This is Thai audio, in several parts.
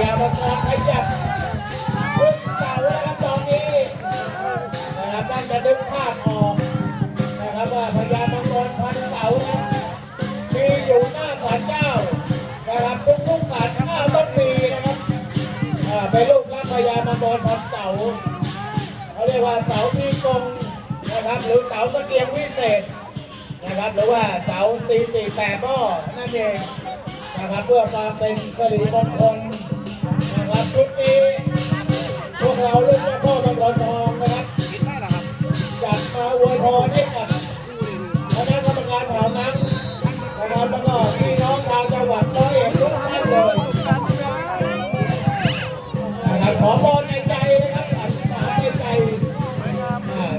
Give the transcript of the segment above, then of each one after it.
ยามออกขยับพุ่งเก่านะครับตอนนี้นะครับนั่นจะดึงภาพออกนะครับว่าพญามังกรพันเสานั้มีอยู่หน้าศาลเจ้านะครับทุกทุกศาลเจ้าต้องมีนะครับไปลูกล่างพญามังกรพันเสาเขาเรียกว่าเสาทีกรงนะครับหรือเสาตะเกียงวิเศษนะครับหรือว่าเสาตีตีแปดก็นั่นเองนะครับเพื่อความเป็นสิริมงคล นะครับชุดนี้พวกเราลูกเจ้าพ่อมังกรทองนะครับจัดมาอวยพรให้กับคณะกรรมการแถวนั้นนะครับแล้วก็พี่น้องชาวจังหวัดร้อยเอ็ดทุกท่านเลยนะครับขอพรในใจนะครับอธิษฐานในใจ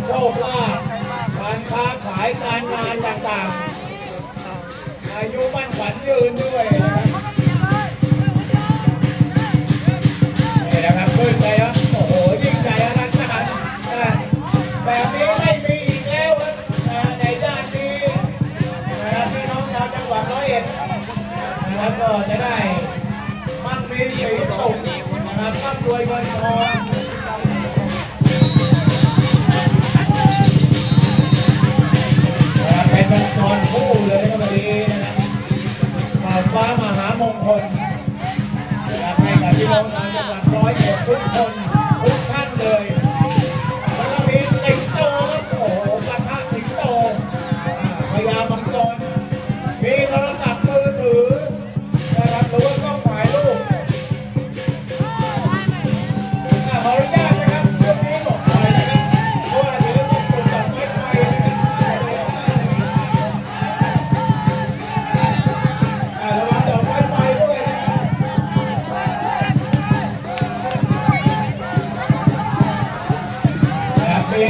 โชคลาภการค้าขายการงานต่างๆอายุมั่นขวัญยืนด้วยนะครับ แบบนี้ไม่มีอีกแล้วครับนะในด้านนี้นะครับพี่น้องชาวจังหวัดร้อยเอ็ดนะครับก็จะได้มั่งมีสีสุขนะครับร่ำรวยเงินทองนะครับเป็นมังกรคู่เลยนะครับวันนี้นะครับมาฟ้ามหามงคลนะครับให้กับพี่น้องชาวจังหวัดร้อยเอ็ดทุกคน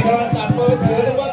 โทรศัพท์มือถือหรือว่า